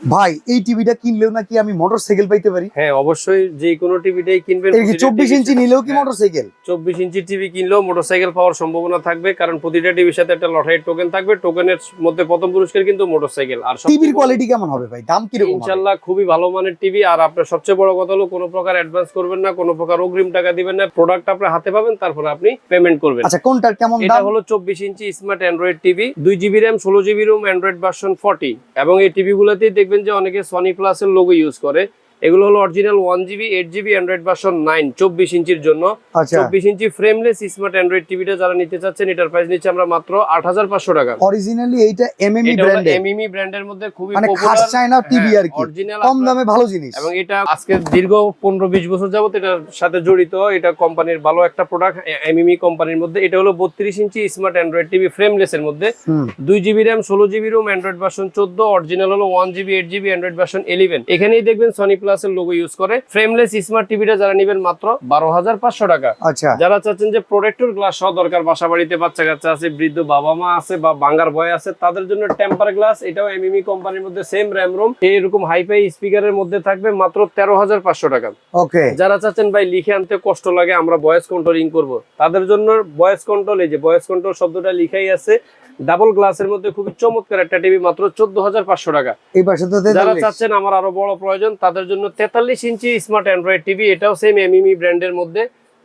ভাই এই টিভিটা কিনলেও নাকি আমি মোটরসাইকেল পাইতে পারি? হ্যাঁ অবশ্যই যে কোনো টিভিটাই কিনবেন চব্বিশ ইঞ্চি নিলেও কি মোটরসাইকেল চব্বিশ ইঞ্চি টিভি কিনলেও মোটরসাইকেল পাওয়ার সম্ভাবনা থাকবে কারণ প্রতিটা টিভির সাথে একটা লটারি টোকেন থাকবে টোকেনের মধ্যে প্রথম পুরস্কার কিন্তু মোটরসাইকেল আর টিভির কোয়ালিটি কেমন হবে ভাই? দাম কীরকম হবে? ইনশাল্লাহ খুবই ভালো মানের টিভি আর আপনার সবচেয়ে বড় কথা হলো কোনো প্রকার অ্যাডভান্স করবেন না কোনো প্রকার অগ্রিম টাকা দিবেন না প্রোডাক্ট আপনার হাতে পাবেন তারপরে আপনি পেমেন্ট করবেন। আচ্ছা কোনটার কেমন এটা হলো চব্বিশ ইঞ্চি স্মার্ট অ্যান্ড্রয়েড টিভি দুই জিবি র্যাম ষোলো GB ROM Android version forty এবং এই টিভি গুলোতেই দেখবেন যে অনেকে সনি প্লাসের লোগো ইউজ করে। এগুলো হলো original one GB eight GB Android version nine চব্বিশ ইঞ্চির জন্য। আচ্ছা। চব্বিশ ইঞ্চি ফ্রেমলেস স্মার্ট অ্যান্ড্রয়েড টিভিটা যারা নিতে চাচ্ছেন এটার প্রাইস নিচ্ছে আমরা মাত্র আট হাজার পাঁচশো টাকা। অরিজিনালি এইটা এমএমই এটা হলো ব্র্যান্ডের মধ্যে খুবই পপুলার চায়না টিভি আর কি। অরিজিনাল কম দামে ভালো জিনিস। এবং এটা আজকে দীর্ঘ পনেরো বিশ বছর যাবত এটার সাথে জড়িত। এটা কোম্পানির ভালো একটা প্রোডাক্ট এমইমি কোম্পানির মধ্যে। এটা হলো বত্রিশ inch smart Android TV frameless এর মধ্যে। দুই জিবি র্যাম ষোলো জিবি রুম অ্যান্ড্রয়েড ভার্সন চোদ্দ অরিজিনাল হলো one GB eight GB Android version eleven এখানেই দেখবেন সনি প্লাস এর লোগো ইউজ করে। ফ্রেমলেস স্মার্ট টিভিটা যারা নেবেন মাত্র বারো হাজার পাঁচশো টাকা। আচ্ছা। যারা চাচ্ছেন যে প্রোটেক্টর গ্লাস সহ দরকার বাসা বাড়িতে বাচ্চা কাচ্চা আছে বৃদ্ধ বাবা মা আছে বা বাঙ্গার বয় আছে তাদের জন্য টেম্পার গ্লাস এটাও এমএমই কোম্পানির মধ্যে সেম র্যাম রোম এরকম হাইফাই স্পিকারের মধ্যে থাকবে মাত্র তেরো হাজার পাঁচশো টাকা। ওকে। যারা চাচ্ছেন ভাই লিখে আনতে কষ্ট লাগে আমরা ভয়েস কন্ট্রোলিং করব। তাদের জন্য ভয়েস কন্ট্রোল এই যে ভয়েস কন্ট্রোল শব্দটা লিখাই আছে ডাবল গ্লাসের মধ্যে খুবই চমৎকার একটা টিভি মাত্র চোদ্দ হাজার পাঁচশো টাকা। যারা চাচ্ছেন আমার আরও বড় প্রয়োজন তাদের জন্য তেতাল্লিশ ইঞ্চি স্মার্ট অ্যান্ড্রয়েড টিভি এটাও সেম এমইমি ব্র্যান্ডের মধ্যে।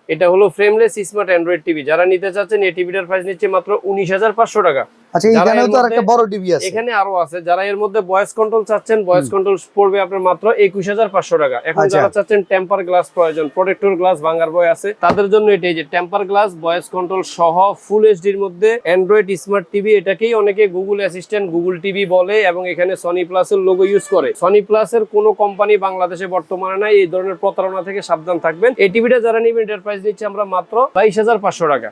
এটা হলো ফ্রেমলেস স্মার্ট অ্যান্ড্রয়েড টিভি যারা নিতে চাচ্ছেন, এই টিভিটার প্রাইস নিচ্ছে মাত্র উনিশ হাজার পাঁচশো টাকা। আচ্ছা এখানেও তো বড় টিভি আছে। এখানে আরও আছে যারা এর মধ্যে ভয়েস কন্ট্রোল চাচ্ছেন ভয়েস কন্ট্রোল পড়বে আপনার মাত্র একুশ হাজার পাঁচশো টাকা। এখন আচ্ছা। যারা চাচ্ছেন টেম্পার গ্লাস প্রয়োজন প্রোটেক্টর গ্লাস ভাঙার বয় আছে তাদের জন্য এটাই যে টেম্পার গ্লাস ভয়েস কন্ট্রোল সহ ফুল এইচডির মধ্যে অ্যান্ড্রয়েড স্মার্ট টিভি এটাকেই অনেকে গুগল অ্যাসিস্ট্যান্ট গুগল টিভি বলে এবং এখানে সনি প্লাসের লোগো ইউজ করে। সনি প্লাসের কোনো কোম্পানি বাংলাদেশে বর্তমানে নাই এই ধরনের প্রতারণা থেকে সাবধান থাকবেন। এই টিভিটা যারা নেবেন এটার প্রাইস দিচ্ছি আমরা মাত্র বাইশ হাজার পাঁচশো টাকা।